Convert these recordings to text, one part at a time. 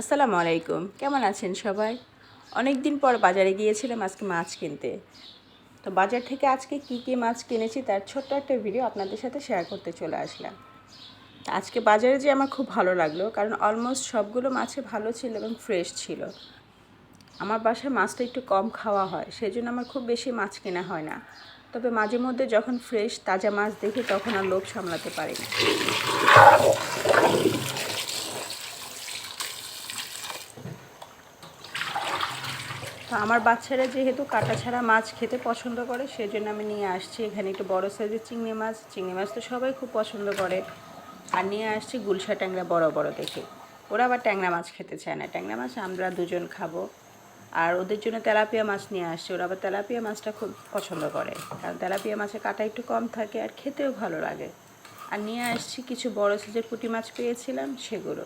আসসালামু আলাইকুম। কেমন আছেন সবাই? অনেক দিন পর বাজারে গিয়েছিলাম আজকে মাছ কিনতে। তো বাজার থেকে আজকে কি কি মাছ কিনেছি তার ছোট্ট একটা ভিডিও আপনাদের সাথে শেয়ার করতে চলে আসলাম। আজকে বাজারে যে আমার খুব ভালো লাগল, কারণ অলমোস্ট সবগুলো মাছে ভালো ছিল এবং ফ্রেশ ছিল। আমার বাসায় মাছটা একটু কম খাওয়া হয় সেই জন্য আমার খুব বেশি মাছ কেনা হয় না। তবে মাঝে মধ্যে যখন ফ্রেশ তাজা মাছ দেখি, তখন আর লোভ সামলাতে পারি না। আমার বাচ্চারা যেহেতু কাটা ছাড়া মাছ খেতে পছন্দ করে, সেজন্য আমি নিয়ে আসছি। এখানে একটু বড় সাইজের চিংড়ি মাছ চিংড়ি মাছ তো সবাই খুব পছন্দ করে। আর নিয়ে আসছি গুলশা ট্যাংরা বড় বড় দেখে। ওরা আবার ট্যাংরা মাছ খেতে চায় না। ট্যাংরা মাছ আমরা দুজন খাব। আর ওদের জন্য তেলাপিয়া মাছ নিয়ে আসছে। ওরা আবার তেলাপিয়া মাছটা খুব পছন্দ করে। কারণ তেলাপিয়া মাছের কাটা একটু কম থাকে আর খেতেও ভালো লাগে। আর নিয়ে আসছি কিছু বড় সাইজের পুঁটি মাছ পেয়েছিলাম, সেগুলো।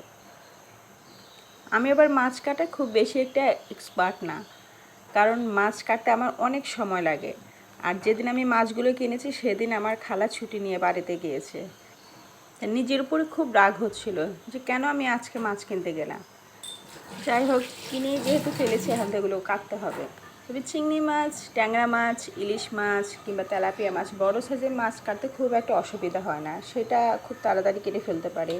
আমি আবার মাছ কাটা খুব বেশি একটা এক্সপার্ট না। কারণ মাছ কাটতে আমার অনেক সময় লাগে। আর যেদিন আমি মাছগুলো কিনেছি, সেদিন আমার খালা ছুটি নিয়ে বাড়িতে গিয়েছে। নিজের উপরে খুব রাগ হচ্ছিল যে কেন আমি আজকে মাছ কিনতে গেলাম। যাই হোক, কিনে যেহেতু ফেলেছি, এখন এগুলো কাটতে হবে। তবে চিংড়ি মাছ, ট্যাংরা মাছ, ইলিশ মাছ কিংবা তেলাপিয়া মাছ, বড় সাইজের মাছ কাটতে খুব একটা অসুবিধা হয় না। সেটা খুব তাড়াতাড়ি কেটে ফেলতে পারে।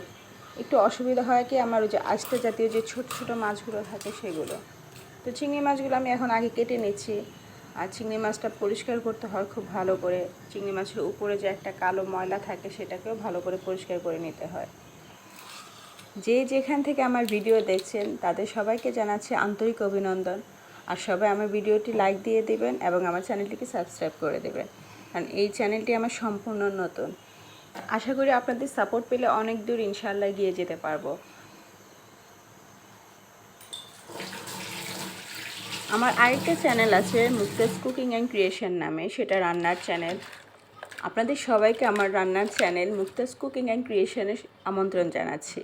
একটু অসুবিধা হয় কি, আমার ওই যে আস্তে জাতীয় যে ছোট ছোট মাছগুলো থাকে, সেগুলো। তো চিংড়ি মাছগুলো আমি এখন আগে কেটে নিচ্ছি। আর চিংড়ি মাছটা পরিষ্কার করতে হয় খুব ভালো করে। চিংড়ি মাছের উপরে যে একটা কালো ময়লা থাকে সেটাকেও ভালো করে পরিষ্কার করে নিতে হয়। যে যেখান থেকে আমার ভিডিও দেখছেন, তাদের সবাইকে জানাচ্ছি আন্তরিক অভিনন্দন। আর সবাই আমার ভিডিওটি লাইক দিয়ে দেবেন এবং আমার চ্যানেলটিকে সাবস্ক্রাইব করে দেবেন। কারণ এই চ্যানেলটি আমার সম্পূর্ণ নতুন। আশা করি আপনাদের সাপোর্ট পেলে অনেক দূর ইনশাল্লাহ গিয়ে যেতে পারব। আমার আরেকটা চ্যানেল আছে মুক্তাজ কুকিং অ্যান্ড ক্রিয়েশন নামে, সেটা রান্নার চ্যানেল। আপনাদের সবাইকে আমার রান্নার চ্যানেল মুক্তাজ কুকিং অ্যান্ড ক্রিয়েশনে আমন্ত্রণ জানাচ্ছি।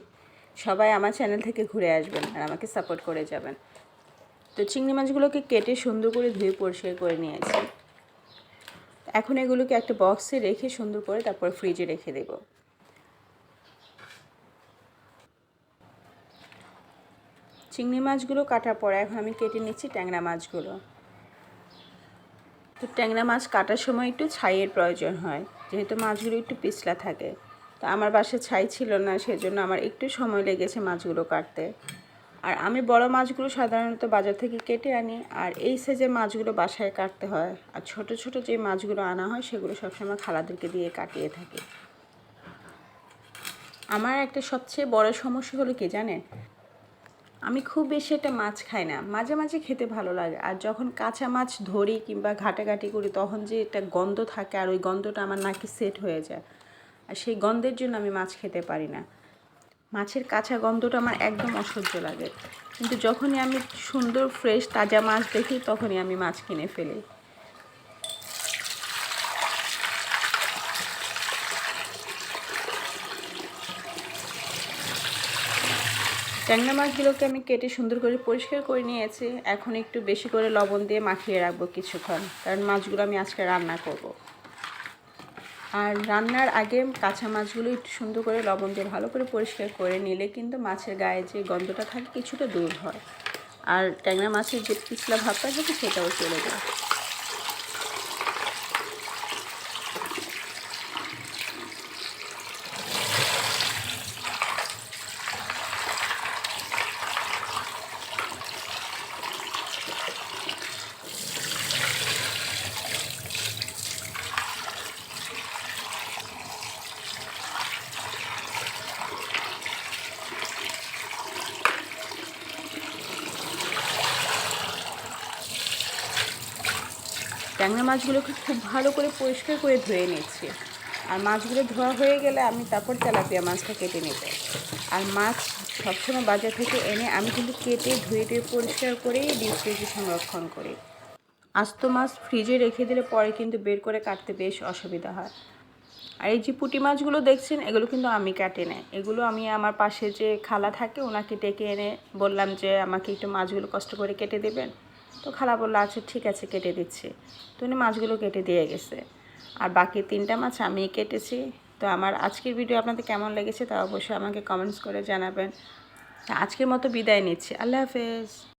সবাই আমার চ্যানেল থেকে ঘুরে আসবেন আর আমাকে সাপোর্ট করে যাবেন। তো চিংড়ি মাছগুলোকে কেটে সুন্দর করে ধুয়ে পরিষ্কার করে নিয়েছি। এখন এগুলোকে একটা বক্সে রেখে সুন্দর করে তারপর ফ্রিজে রেখে দেবো। চিংড়ি মাছগুলো কাটার পরে এখন আমি কেটে নিচ্ছি ট্যাংরা মাছগুলো। তো ট্যাংরা মাছ কাটার সময় একটু ছাইয়ের প্রয়োজন হয়, যেহেতু মাছগুলো একটু পিছলা থাকে। তো আমার বাসায় ছাই ছিল না, সেজন্য আমার একটু সময় লেগেছে মাছগুলো কাটতে। আর আমি বড় মাছগুলো সাধারণত বাজার থেকে কেটে আনি, আর এই সাইজের মাছগুলো বাসায় কাটতে হয়। আর ছোট ছোট যে মাছগুলো আনা হয়, সেগুলো সবসময় খালাদেরকে দিয়ে কাটিয়ে থাকি। আমার একটা সবচেয়ে বড় সমস্যা হলো কি জানেন? আমি খুব বেশি একটা মাছ খাই না। মাঝে মাঝে খেতে ভালো লাগে। আর যখন কাঁচা মাছ ধরি কিংবা ঘাটাঘাটি করি, তখন যে একটা গন্ধ থাকে আর ওই গন্ধটা আমার নাকি সেট হয়ে যায়। আর সেই গন্ধের জন্য আমি মাছ খেতে পারি না। মাছের কাঁচা গন্ধটা আমার একদম অসহ্য লাগে। কিন্তু যখনই আমি সুন্দর ফ্রেশ তাজা মাছ দেখি, তখনই আমি মাছ কিনে ফেলি। ট্যাংরা মাছগুলোকে আমি কেটে সুন্দর করে পরিষ্কার করে নিয়েছি। এখন একটু বেশি করে লবণ দিয়ে মাখিয়ে রাখব কিছুক্ষণ, কারণ মাছগুলো আমি আজকে রান্না করব। আর রান্নার আগে কাঁচা মাছগুলো একটু সুন্দর করে লবণ দিয়ে ভালো করে পরিষ্কার করে নিলে কিন্তু মাছের গায়ে যে গন্ধটা থাকে কিছুটা দূর হয়। আর ট্যাংরা মাছের যে পিছলা ভাবটা থাকে সেটাও চলে যায়। ট্যাংরা মাছগুলোকে খুব ভালো করে পরিষ্কার করে ধুয়ে নিচ্ছি আর মাছগুলো ধোয়া হয়ে গেলে আমি তারপর তেলাপিয়া মাছটা কেটে নেব। আর মাছ সবসময় বাজার থেকে এনে আমি কিন্তু কেটে, ধুয়ে ধুয়ে পরিষ্কার করেই ডিপ ফ্রিজে সংরক্ষণ করি। আস্ত মাছ ফ্রিজে রেখে দিলে পরে কিন্তু বের করে কাটতে বেশ অসুবিধা হয়। আর এই যে পুঁটি মাছগুলো দেখছেন, এগুলো কিন্তু আমি কাটে না। এগুলো আমি আমার পাশে যে খালা থাকে, ওনাকে ডেকে এনে বললাম যে আমাকে একটু মাছগুলো কষ্ট করে কেটে দেবেন। তো খালা বলল আচ্ছা ঠিক আছে, কেটে দিচ্ছি। তো উনি মাছগুলো কেটে দিয়ে গেছে। আর বাকি তিনটা মাছ আমি কেটেছি। তো আমার আজকের ভিডিও আপনাদের কেমন লেগেছে তা অবশ্যই আমাকে কমেন্টস করে জানাবেন। আজকের মতো বিদায় নিচ্ছি। আল্লাহ হাফেজ।